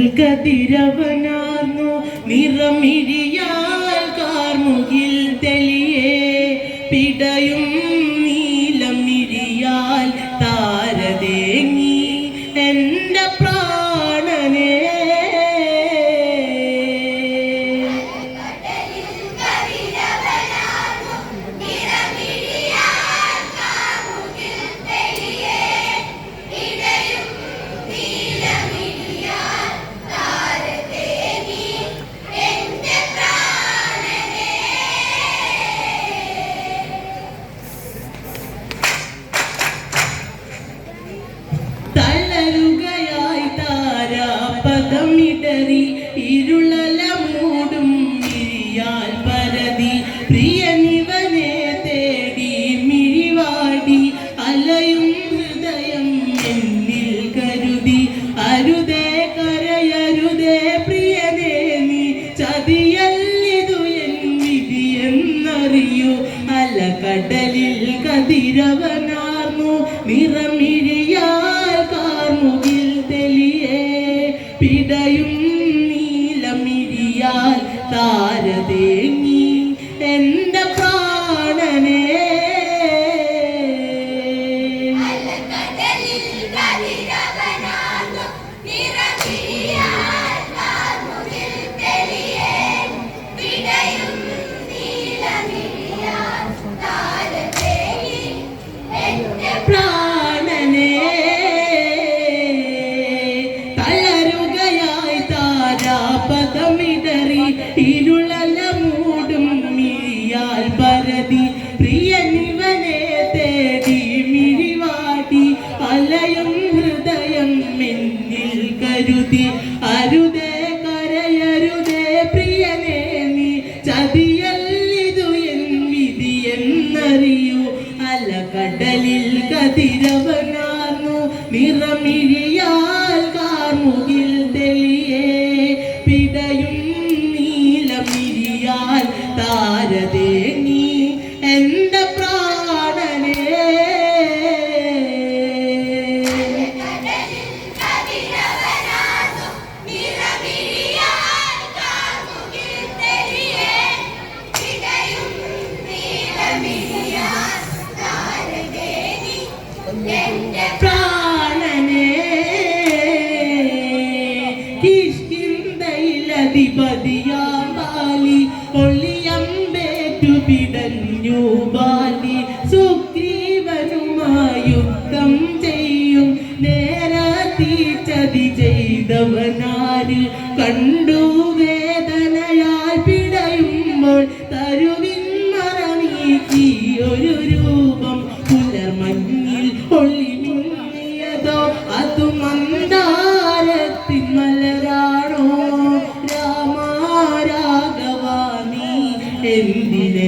കതിരവനാർന്നു. നിറമിഴിയാൽ കാർമുകിൽ തെളിയേ. പിടയും കതിരവനാന്നു നിറമിഴിയാൽ കാർമുകിൽ തെളിയേ. പിടയും നീലമിരിയാൽ താരതേ നീ ധന്യൂബാലി സുഗ്രീവനുമായുക്തം ചെയ്യും. നേരാത്തി ചതി ചെയ്തവനാര് കണ്ടുവേ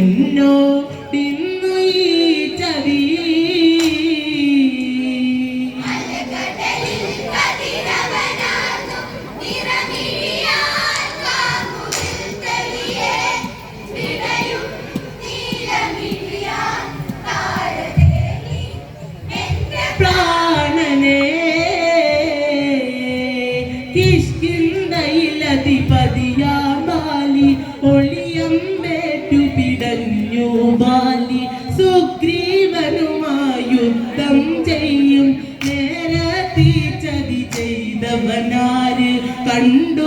know, be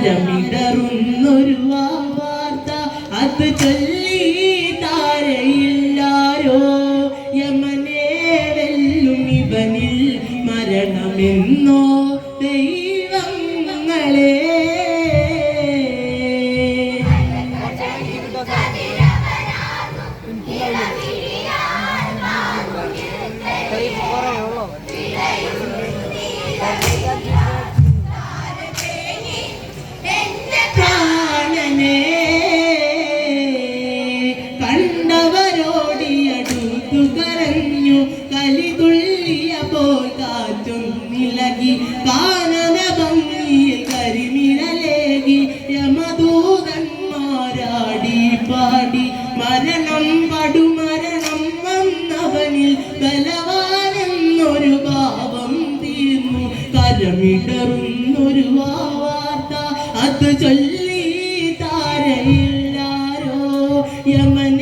de mí. കരമിടറുന്നൊരു വാർത്ത അത് ചൊല്ലി താരയില്ലാരോ? യമൻ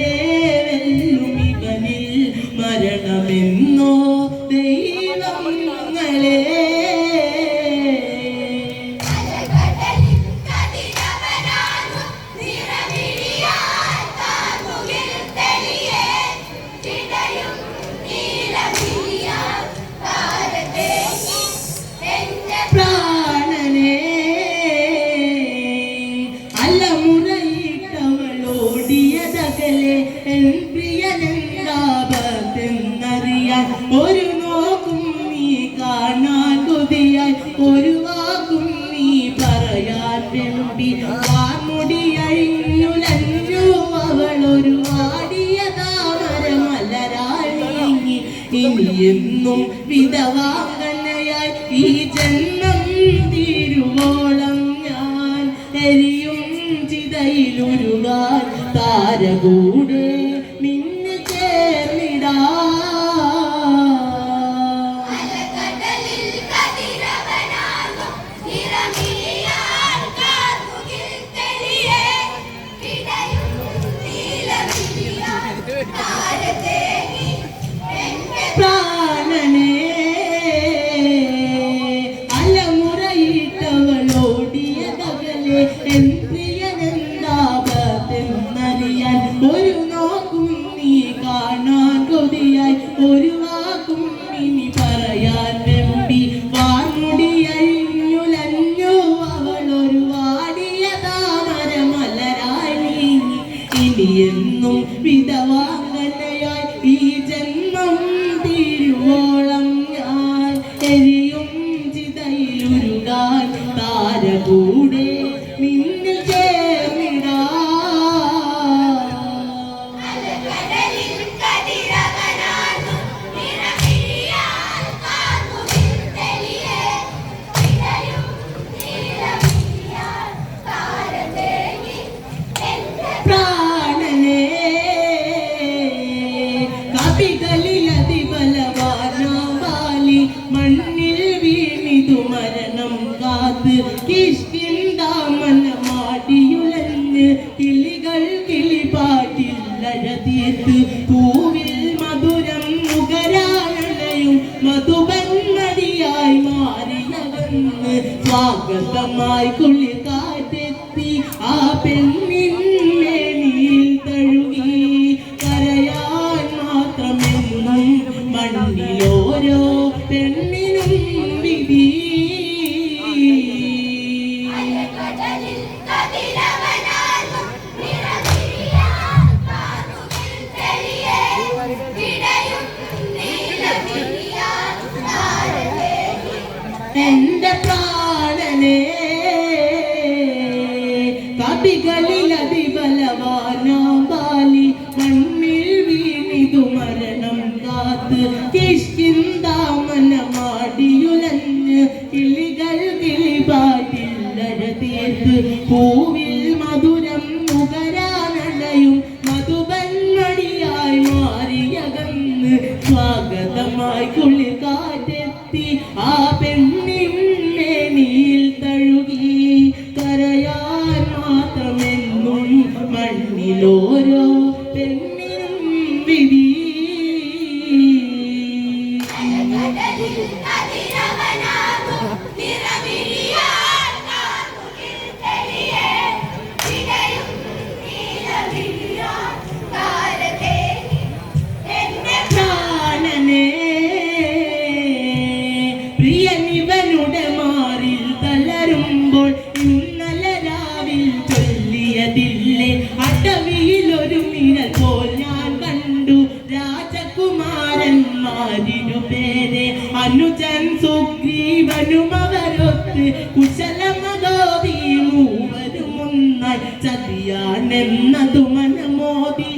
പ്രിയനെന്താപത്തെന്നറിയാൻ ഒരു നോക്കും നീ കാണാൻ കൊതിയായി ഒരു വാക്കും നീ പറയാൻ വെമ്പി വാർമുടിയഴിഞ്ഞുലഞ്ചു അവൾ ഒരു വാടിയ താമരമലരാൾ നീങ്ങി ഇനിയെന്നും വിധവാങ്ങനയായി ഈ ജന്മം തീരുവോളം ഞാൻ എരിയും ചിതയിലൊരുകാൻ താരകൂട് orgulho മലയത്ത് പൂവിൽ മധുരം മുഖരാനയും മധുബന്മതിയായി മാറിയവന്ന് സ്വാഗതമായി കുളിക്കാറ്റെത്തി ആ പെണ്ണിൻ പാപികളിലതിബലവാനാ ബാലി മണ്ണിൽ വീണിതു മരണം കാത്ത്. കേശ അനുജൻ സുഗ്രീവനും അവരൊത്ത് കുശലമതോതി മൂവരും ഒന്നായി ചതിയാനെന്നതു മനമോദി